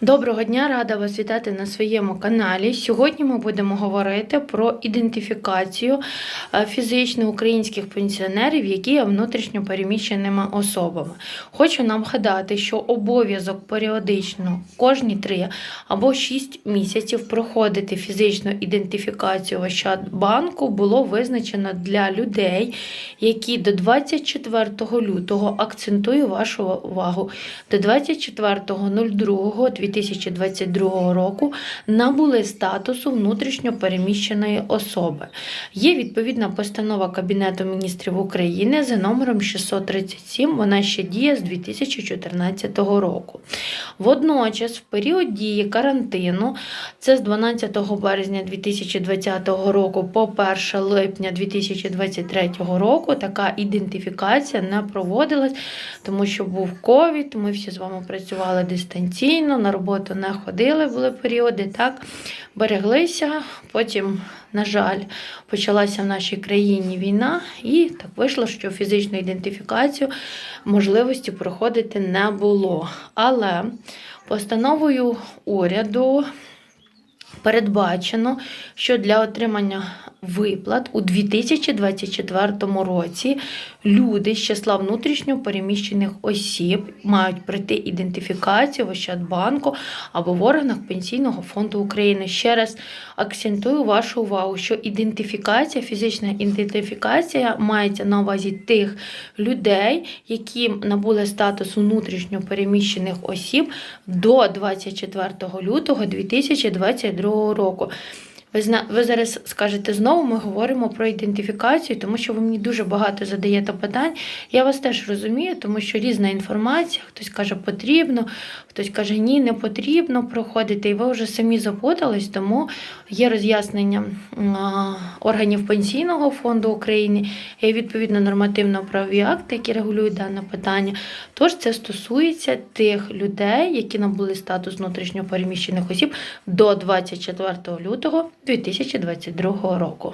Доброго дня, рада вас вітати на своєму каналі. Сьогодні ми будемо говорити про ідентифікацію е, фізично українських пенсіонерів, які є внутрішньо переміщеними особами. Хочу нам гадати, що обов'язок періодично кожні 3 або 6 місяців проходити фізичну ідентифікацію в Ощадбанку було визначено для людей, які до 24 лютого акцентую вашу увагу до 24.02.2022 року набули статусу внутрішньо переміщеної особи. Є відповідна постанова Кабінету міністрів України за номером 637. Вона ще діє з 2014 року. Водночас, в період дії карантину, це з 12 березня 2020 року по 1 липня 2023 року, така ідентифікація не проводилась, тому що був ковід. Ми всі з вами працювали дистанційно, на роботу не ходили, були періоди, так береглися. Потім, на жаль, почалася в нашій країні війна, і так вийшло, що фізичну ідентифікацію можливості проходити не було. Але постановою уряду передбачено, що для отримання виплат у 2024 році люди з числа внутрішньо переміщених осіб мають пройти ідентифікацію в Ощадбанку або в органах Пенсійного фонду України. Ще раз акцентую вашу увагу, що ідентифікація, фізична ідентифікація мається на увазі тих людей, які набули статус внутрішньо переміщених осіб до 24 лютого 2022 року. Ви зараз скажете знову, ми говоримо про ідентифікацію, тому що ви мені дуже багато задаєте питань. Я вас теж розумію, тому що різна інформація, хтось каже потрібно, хтось каже ні, не потрібно проходити. І ви вже самі запутались, тому є роз'яснення органів Пенсійного фонду України, є відповідно нормативно-правові акти, які регулюють дане питання. Тож це стосується тих людей, які набули статус внутрішньо переміщених осіб до 24 лютого 2022 року.